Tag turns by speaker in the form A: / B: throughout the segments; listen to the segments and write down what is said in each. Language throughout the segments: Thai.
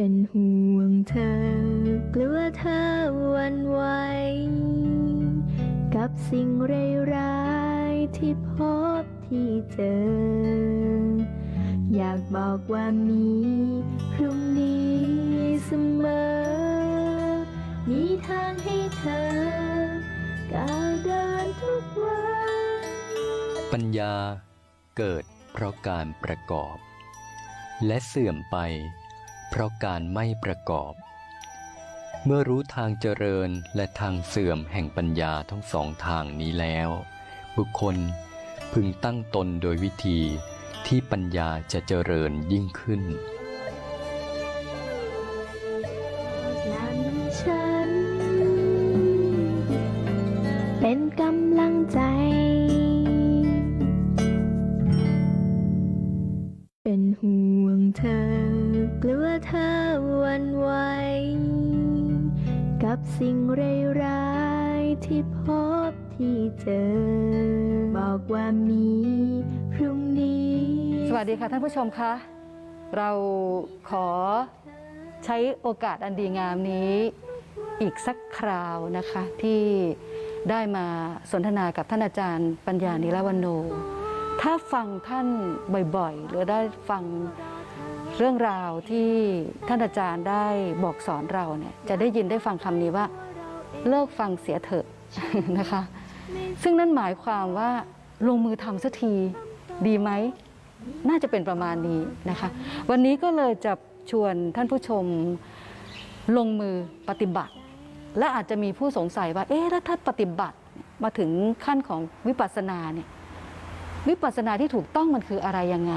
A: เป็นห่วงเธอกลัวเธอวันไหวกับสิ่งร้ายๆที่พบที่เจอ อยากบอกว่ามีพรุ่งนี้เสมอ มีทางให้เธอก้าวเดินทุกวัน
B: ปัญญาเกิดเพราะการประกอบ และเสื่อมไป เพราะการไม่ประกอบ เมื่อรู้ทางเจริญและทางเสื่อมแห่งปัญญาทั้งสองทางนี้แล้ว บุคคลพึงตั้งตนโดยวิธีที่ปัญญาจะเจริญยิ่งขึ้น
A: นั้นฉันเป็นกำลังใจ พรุ่งนี้
C: สวัสดีค่ะท่านผู้ชมคะ เราขอใช้โอกาสอันดีงามนี้ อีกสักคราวนะคะที่ได้มาสนทนากับท่านอาจารย์ปัญญานิรวันโน ถ้าฟังท่านบ่อยๆ หรือได้ฟังเรื่องราวที่ท่านอาจารย์ได้บอกสอนเราเนี่ยจะได้ยินได้ฟังคำนี้ว่า เลิกฟังเสียเถอะนะคะ ซึ่งนั่นหมายความว่า ลงมือทำสักทีดีไหม น่าจะเป็นประมาณนี้นะคะ วันนี้ก็เลยจะชวนท่านผู้ชมลงมือปฏิบัติ และอาจจะมีผู้สงสัยว่า เอ๊ะแล้วถ้าปฏิบัติมาถึงขั้นของวิปัสสนาเนี่ยวิปัสสนาที่ถูกต้องมันคืออะไรยังไง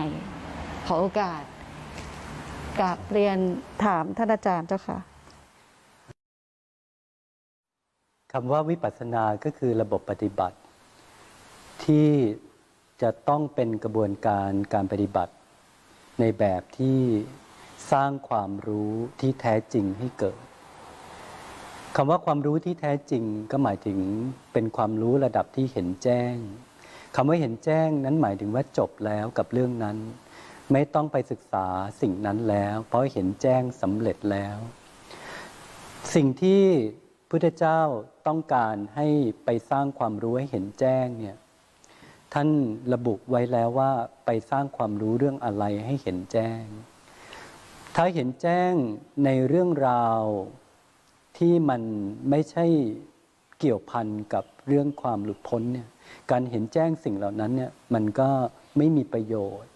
C: ขอโอกาสกราบเรียนถามท่านอาจารย์เจ้าค่ะ
D: คำว่าวิปัสสนาก็คือระบบปฏิบัติ ที่จะต้องเป็นกระบวนการการปฏิบัติ ในแบบที่สร้างความรู้ที่แท้จริงให้เกิดคำว่าความรู้ที่แท้จริงก็หมายถึงเป็นความรู้ระดับที่เห็นแจ้งคำว่าเห็นแจ้งนั้นหมายถึงว่าจบแล้วกับเรื่องนั้น ไม่ต้องไปศึกษาสิ่งนั้นแล้ว เพราะเห็นแจ้งสำเร็จแล้ว สิ่งที่พุทธเจ้าต้องการให้ไปสร้างความรู้ให้เห็นแจ้งเนี่ย ท่านระบุไว้แล้วว่าไปสร้างความรู้เรื่องอะไรให้เห็นแจ้ง ถ้าเห็นแจ้งในเรื่องราวที่มันไม่ใช่เกี่ยวพันกับเรื่องความหลุดพ้นเนี่ย การเห็นแจ้งสิ่งเหล่านั้นเนี่ยมันก็ไม่มีประโยชน์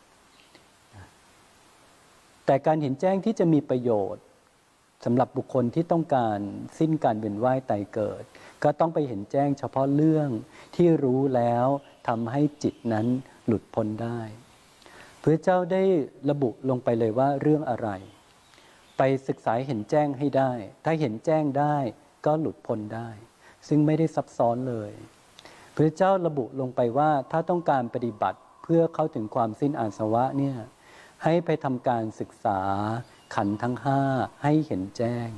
D: แต่การเห็นแจ้งที่จะมีประโยชน์สำหรับบุคคลที่ต้องการสิ้นการเวียนว่ายตายเกิด ก็ต้องไปเห็นแจ้งเฉพาะเรื่องที่รู้แล้วทำให้จิตนั้นหลุดพ้นได้พระเจ้าได้ระบุลงไปเลยว่าเรื่องอะไร ไปศึกษาเห็นแจ้งให้ได้ ถ้าเห็นแจ้งได้ก็หลุดพ้นได้ ซึ่งไม่ได้ซับซ้อนเลยพระเจ้าระบุลงไปว่าถ้าต้องการปฏิบัติเพื่อเข้าถึงความสิ้นอาสวะเนี่ยให้ไปทำการศึกษาขันทั้งห้าให้เห็นแจ้ง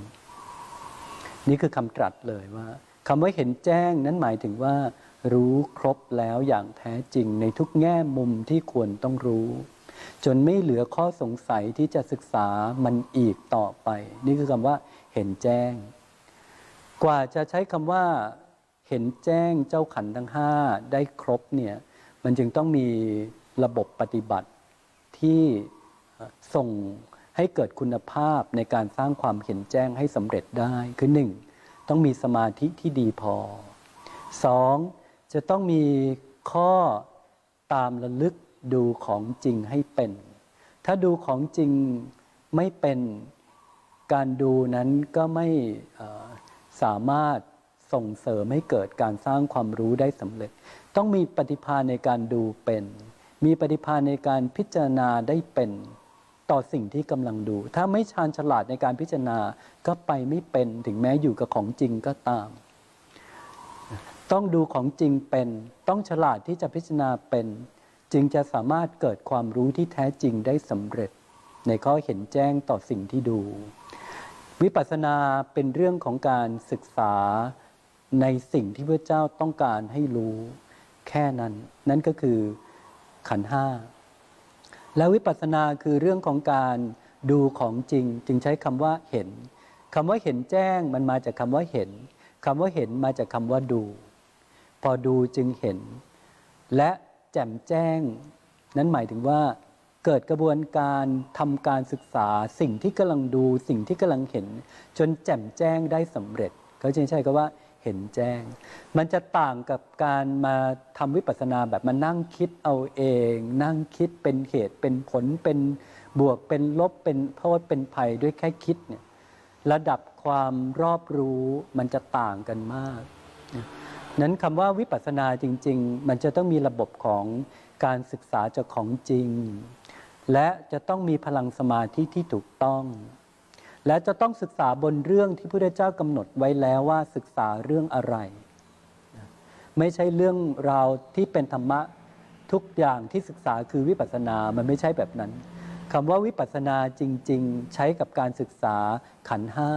D: นี่คือคำตรัสเลยว่า คำว่าเห็นแจ้งนั้นหมายถึงว่า รู้ครบแล้วอย่างแท้จริงในทุกแง่มุมที่ควรต้องรู้ จนไม่เหลือข้อสงสัยที่จะศึกษามันอีกต่อไป นี่คือคำว่า เห็นแจ้ง กว่าจะใช้คำว่า เห็นแจ้งเจ้าขันทั้งห้าได้ครบเนี่ยมันจึงต้องมีระบบปฏิบัติที่ส่งให้เกิดคุณภาพในการสร้างความเห็นแจ้งให้สำเร็จได้คือหนึ่ง ต้องมีสมาธิที่ดีพอสองจะต้องมีข้อตามระลึกดูของจริงให้เป็น ถ้าดูของจริงไม่เป็นการดูนั้นก็ไม่สามารถส่งเสริมให้เกิดการสร้างความรู้ได้สำเร็จ ต้องมีปฏิภาณในการดูเป็น มีปฏิภาณในการพิจารณาได้เป็น ต่อสิ่งที่กำลังดู ถ้าไม่ชาญฉลาดในการพิจารณาก็ไปไม่เป็นถึงแม้อยู่กับของจริงก็ตาม ต้องดูของจริงเป็น ต้องฉลาดที่จะพิจารณาเป็น จึงจะสามารถเกิดความรู้ที่แท้จริงได้สำเร็จ ในข้อเห็นแจ้งต่อสิ่งที่ดู วิปัสสนาเป็นเรื่องของการศึกษาในสิ่งที่พระเจ้าต้องการให้รู้ แค่นั้น นั่นก็คือขันห้า แล้ววิปัสสนาคือเรื่องของการดูของจริง จึงใช้คำว่าเห็นคำว่าเห็นแจ้งมันมาจากคำว่าเห็นคำว่าเห็นมาจากคำว่าดู พอดูจึงเห็น และแจ่มแจ้ง นั้นหมายถึงว่า เกิดกระบวนการทำการศึกษาสิ่งที่กำลังดูสิ่งที่กำลังเห็น จนแจ่มแจ้งได้สำเร็จ เขาจึงใช้คำว่า เห็นแจ้ง มันจะต่างกับการมาทำวิปัสสนาแบบมานั่งคิดเอาเอง นั่งคิดเป็นเหตุเป็นผลเป็นบวกเป็นลบเป็นโทษเป็นภัยด้วยแค่คิดเนี่ยระดับความรอบรู้มันจะต่างกันมากนั้นคำว่าวิปัสสนาจริง ๆ มันจะต้องมีระบบของการศึกษาจากของจริง และจะต้องมีพลังสมาธิที่ถูกต้อง และจะต้องศึกษาบนเรื่องที่พระพุทธเจ้ากำหนดไว้แล้วว่าศึกษาเรื่องอะไร ไม่ใช่เรื่องราวที่เป็นธรรมะทุกอย่างที่ศึกษาคือวิปัสสนา มันไม่ใช่แบบนั้นคำว่าวิปัสสนาจริง ๆ ใช้กับการศึกษาขันห้า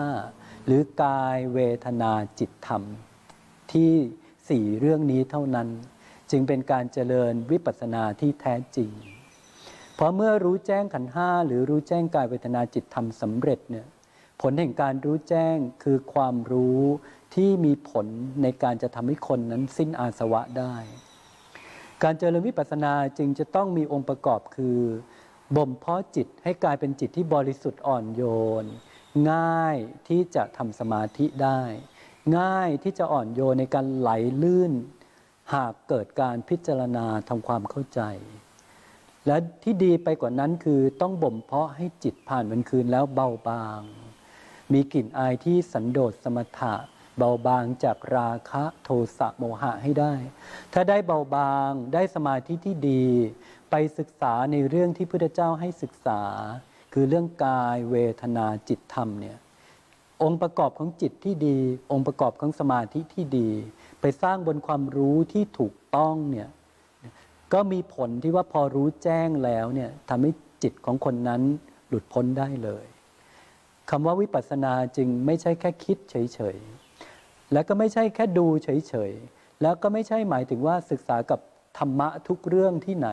D: หรือกายเวทนาจิตธรรม ที่สี่เรื่องนี้เท่านั้น จึงเป็นการเจริญวิปัสสนาที่แท้จริง เพราะเมื่อรู้แจ้งขันห้าหรือรู้แจ้งกายเวทนาจิตธรรมสำเร็จเนี่ย ผลแห่งการรู้แจ้งคือความรู้ที่มีผลในการจะทำให้คนนั้นสิ้นอาสวะได้ การเจริญวิปัสสนาจึงจะต้องมีองค์ประกอบคือบ่มเพาะจิตให้กลายเป็นจิตที่บริสุทธิ์อ่อนโยน ง่ายที่จะทำสมาธิได้ ง่ายที่จะอ่อนโยนในการไหลลื่น หากเกิดการพิจารณาทำความเข้าใจ และที่ดีไปกว่านั้นคือต้องบ่มเพาะให้จิตผ่านวันคืนแล้วเบาบาง มีกลิ่นอายที่สันโดษสมถะ เบาบางจากราคะโทสะโมหะให้ได้ ถ้าได้เบาบางได้สมาธิที่ดี ไปศึกษาในเรื่องที่พุทธเจ้าให้ศึกษา คือเรื่องกายเวทนาจิตธรรมเนี่ยองค์ประกอบของจิตที่ดี องค์ประกอบของสมาธิที่ดี ไปสร้างบนความรู้ที่ถูกต้องเนี่ยก็มีผลที่ว่าพอรู้แจ้งแล้วเนี่ยทำให้จิตของคนนั้นหลุดพ้นได้เลย คำว่าวิปัสสนาจึงไม่ใช่แค่คิดเฉยๆ และก็ไม่ใช่แค่ดูเฉยๆ แล้วก็ไม่ใช่หมายถึงว่าศึกษากับธรรมะทุกเรื่องที่ไหน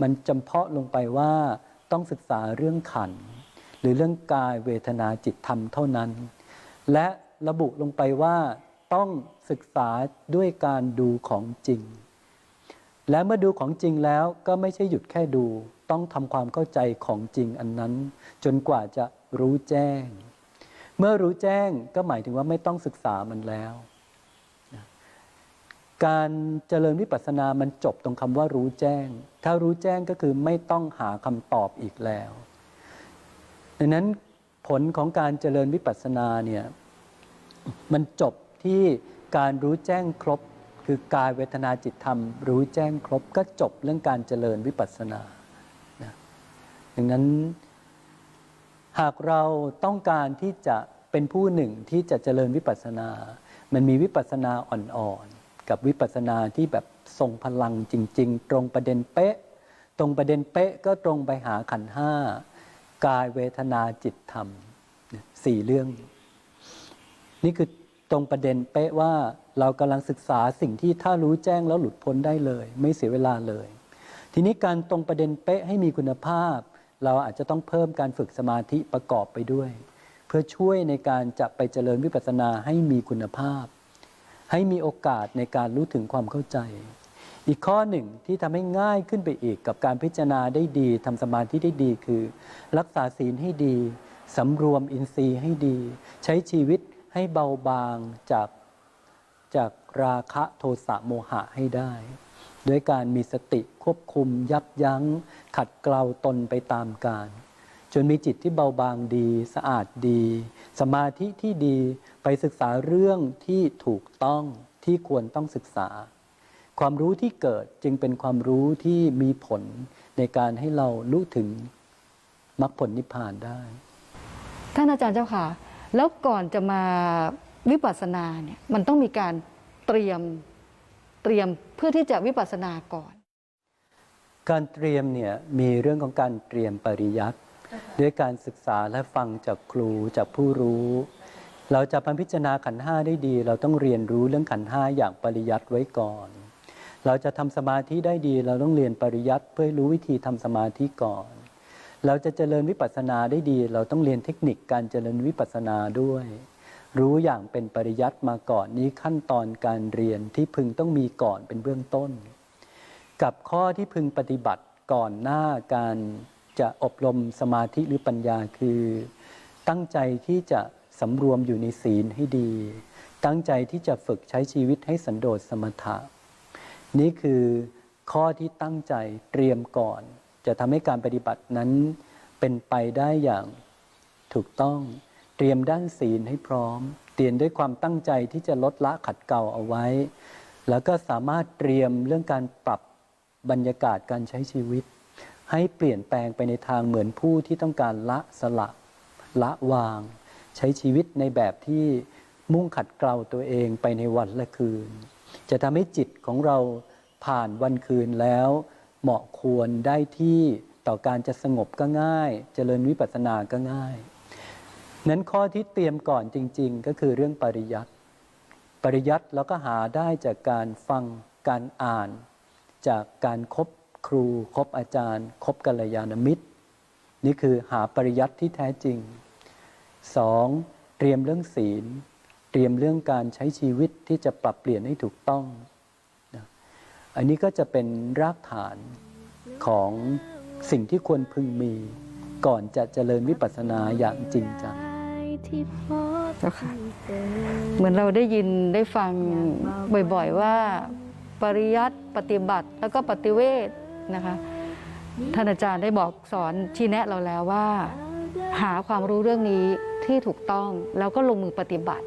D: มันจำเพาะลงไปว่าต้องศึกษาเรื่องขัน หรือเรื่องกายเวทนาจิตธรรมเท่านั้น และระบุลงไปว่าต้องศึกษาด้วยการดูของจริง และเมื่อดูของจริงแล้วก็ไม่ใช่หยุดแค่ดู ต้องทำความเข้าใจของจริงอันนั้น จนกว่าจะ รู้แจ้ง เมื่อรู้แจ้งก็หมายถึงว่าไม่ต้องศึกษามันแล้ว การเจริญวิปัสสนามันจบตรงคำว่ารู้แจ้ง ถ้ารู้แจ้งก็คือไม่ต้องหาคำตอบอีกแล้วดังนั้นผลของการเจริญวิปัสสนาเนี่ยมันจบที่การรู้แจ้งครบ คือกายเวทนาจิตธรรม รู้แจ้งครบก็จบเรื่องการเจริญวิปัสสนานะดังนั้น หากเราต้องการที่จะเป็นผู้หนึ่งที่จะเจริญวิปัสสนา มันมีวิปัสสนาอ่อนๆ กับวิปัสสนาที่แบบทรงพลังจริง ๆ ตรงประเด็นเป๊ะ ตรงประเด็นเป๊ะก็ตรงไปหาขันห้ากายเวทนาจิตธรรมสี่เรื่อง นี่คือตรงประเด็นเป๊ะว่าเรากำลังศึกษาสิ่งที่ถ้ารู้แจ้งแล้วหลุดพ้นได้เลย ไม่เสียเวลาเลย ทีนี้การตรงประเด็นเป๊ะให้มีคุณภาพ เราอาจจะต้องเพิ่มการฝึกสมาธิประกอบไปด้วย เพื่อช่วยในการจะไปเจริญวิปัสสนาให้มีคุณภาพ ให้มีโอกาสในการรู้ถึงความเข้าใจ อีกข้อหนึ่งที่ทำให้ง่ายขึ้นไปอีกกับการพิจารณาได้ดีทำสมาธิได้ดีคือ รักษาศีลให้ดีสำรวมอินทรีย์ให้ดี ใช้ชีวิตให้เบาบางจากจากราคะโทสะโมหะให้ได้ ด้วยการมีสติควบคุม ยับยั้ง ขัดเกลาตนไปตามการจนมีจิตที่เบาบางดี สะอาดดี สมาธิที่ดีไปศึกษาเรื่องที่ถูกต้องที่ควรต้องศึกษา ความรู้ที่เกิดจึงเป็นความรู้ที่มีผลในการให้เรารู้ถึงมรรคผลนิพพานได้
C: ท่านอาจารย์เจ้าค่ะ แล้วก่อนจะมาวิปัสสนาเนี่ยมันต้องมีการเตรียมเตรียม พื่อที่จะวิปัสสนาก่อน
D: การเตรียมเนี่ยมีเรื่องของการเตรียมปริยัติด้วยการศึกษาและฟังจากครูจากผู้รู้ เราจะพิจารณาขันธ์ห้าได้ดี เราต้องเรียนรู้เรื่องขันธ์ห้าอย่างปริยัติไว้ก่อน เราจะทำสมาธิได้ดี เราต้องเรียนปริยัติเพื่อให้รู้วิธีทำสมาธิก่อน เราจะเจริญวิปัสสนาได้ดี เราต้องเรียนเทคนิคการเจริญวิปัสสนาด้วย รู้อย่างเป็นปริยัติมาก่อนนี้ขั้นตอนการเรียนที่พึงต้องมีก่อนเป็นเบื้องต้น กับข้อที่พึงปฏิบัติก่อนหน้าการจะอบรมสมาธิหรือปัญญาคือ ตั้งใจที่จะสำรวมอยู่ในศีลให้ดี ตั้งใจที่จะฝึกใช้ชีวิตให้สันโดษสมถะ นี่คือข้อที่ตั้งใจเตรียมก่อน จะทำให้การปฏิบัตินั้นเป็นไปได้อย่างถูกต้อง รียมด้านศีลให้พร้อม เตรียมด้วยความตั้งใจที่จะลดละขัดเกลาเอาไว้ แล้วก็สามารถเตรียมเรื่องการปรับบรรยากาศการใช้ชีวิต ให้เปลี่ยนแปลงไปในทางเหมือนผู้ที่ต้องการละสละละวาง ใช้ชีวิตในแบบที่มุ่งขัดเกลาตัวเองไปในวันและคืน จะทำให้จิตของเราผ่านวันคืนแล้ว เหมาะควรได้ที่ต่อการจะสงบก็ง่ายเจริญวิปัสสนาก็ง่าย นั้นข้อที่เตรียมก่อนจริง ๆ ก็คือเรื่องปริยัติปริยัติเราก็หาได้จากการฟังการอ่าน จากการคบครูคบอาจารย์คบกัลยาณมิตร นี่คือหาปริยัติที่แท้จริงสองเตรียมเรื่องศีล เตรียมเรื่องการใช้ชีวิตที่จะปรับเปลี่ยนให้ถูกต้องนะอันนี้ก็จะเป็นรากฐานของสิ่งที่ควรพึงมี ก่อนจะเจริญวิปัสสนาอย่างจริงจัง
A: ที่พบ
C: เจ้าค่ะ
A: ที่เจอ
C: เหมือนเราได้ยินได้ฟังบ่อยๆว่า ปริยัติปฏิบัติแล้วก็ปฏิเวทนะคะท่านอาจารย์ได้บอกสอนชี้แนะเราแล้วว่า หาความรู้เรื่องนี้ที่ถูกต้องแล้วก็ลงมือปฏิบัติ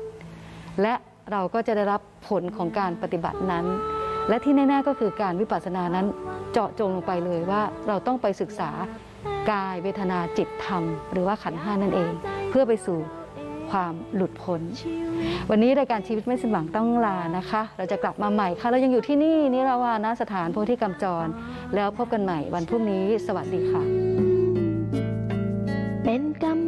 C: และเราก็จะได้รับผลของการปฏิบัตินั้น และที่แน่ๆก็คือการวิปัสสนานั้นเจาะจงลงไปเลยว่าเราต้องไปศึกษากายเวทนาจิตธรรม หรือว่าขันธ์ห้านั่นเอง เพื่อไปสู่ ความหลุดพ้น วันนี้รายการชีวิตไม่สิ้นหวังต้องลานะคะ เราจะกลับมาใหม่ค่ะ เรายังอยู่ที่นี่นิราวานะสถานโพธิกรรมจร แล้วพบกันใหม่วันพรุ่งนี้ สวัสดีค่ะ
A: เป็นกำลังใจ